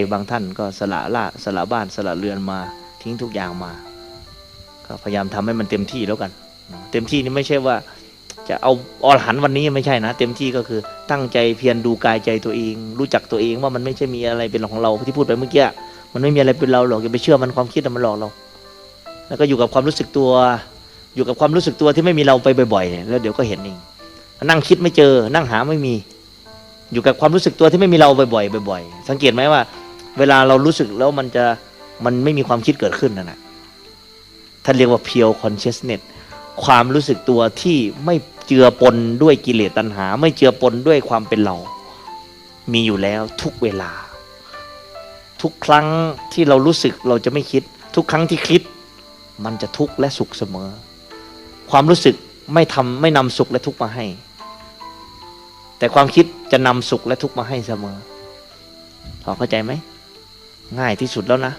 บางท่านก็สละละสละบ้านสละเรือนมาทิ้งทุกอย่างมา ก็พยายามทำให้มันเต็มที่แล้วกัน เต็มที่นี่ไม่ใช่ว่า จะเอาอรหันต์วันนี้ไม่ใช่นะ เต็มที่ก็คือตั้งใจเพียรดูกายใจตัวเอง รู้จักตัวเองว่ามันไม่ใช่มีอะไรเป็นของเราที่พูดไปเมื่อกี้มันไม่มีอะไรเป็นเราหรอกอย่าไปเชื่อมันความคิดน่มันหลอกเรา แล้วก็อยู่กับความรู้สึกตัว อยู่กับความรู้สึกตัวที่ไม่มีเราไปบ่อยๆ แล้วเดี๋ยวก็เห็นเองนั่งคิดไม่เจอ นั่งหาไม่มี อยู่กับความรู้สึกตัวที่ไม่มีเราบ่อยๆบ่อยๆสังเกตไหมว่า เวลาเรารู้สึกแล้วมันจะมันไม่มีความคิดเกิดขึ้นนั่นะท่านเรียกว่า pure consciousness ความรู้สึกตัวที่ไม่เจือปนด้วยกิเลสตัณหา ไม่เจือปนด้วยความเป็นเรา มีอยู่แล้วทุกเวลา ทุกครั้งที่เรารู้สึกเราจะไม่คิด ทุกครั้งที่คิด มันจะทุกข์และสุขเสมอ ความรู้สึกไม่ทำไม่นำสุขและทุกข์มาให้ แต่ความคิดจะนำสุขและทุกข์มาให้เสมอพอเข้าใจไหม ง่ายที่สุดแล้วนะ